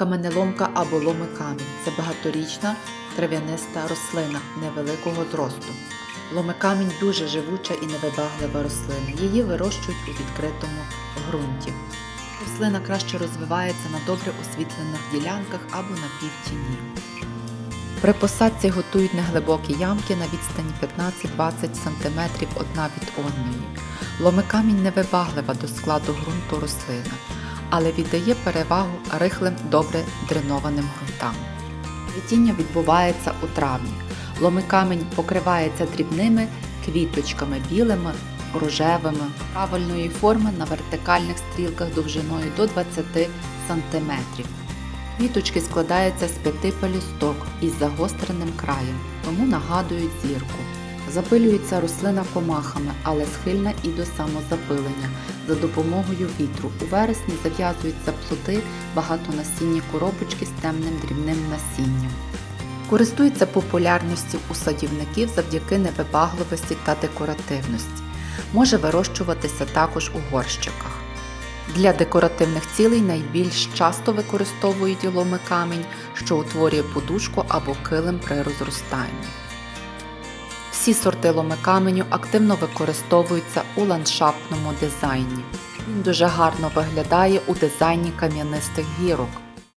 Каменеломка або ломи камінь це багаторічна трав'яниста рослина невеликого зросту. Ломикамінь дуже живуча і невибаглива рослина. Її вирощують у відкритому ґрунті. Рослина краще розвивається на добре освітлених ділянках або на півтіні. При посадці готують неглибокі ямки на відстані 15-20 см одна від одної. Ломикамінь невибаглива до складу ґрунту рослина, але віддає перевагу рихлим добре дренованим ґрунтам. Цвітіння відбувається у травні. Ломикамінь покривається дрібними квіточками білими, рожевими, правильної форми на вертикальних стрілках довжиною до 20 см. Квіточки складаються з п'яти пелюсток із загостреним краєм, тому нагадують зірку. Запилюється рослина комахами, але схильна і до самозапилення за допомогою вітру. У вересні зав'язуються плоди багатонасінні коробочки з темним дрібним насінням. Користується популярністю у садівників завдяки невибагливості та декоративності. Може вирощуватися також у горщиках. Для декоративних цілей найбільш часто використовують ломи камінь, що утворює подушку або килим при розростанні. Всі сорти ломи каменю активно використовуються у ландшафтному дизайні. Він дуже гарно виглядає у дизайні кам'янистих гірок.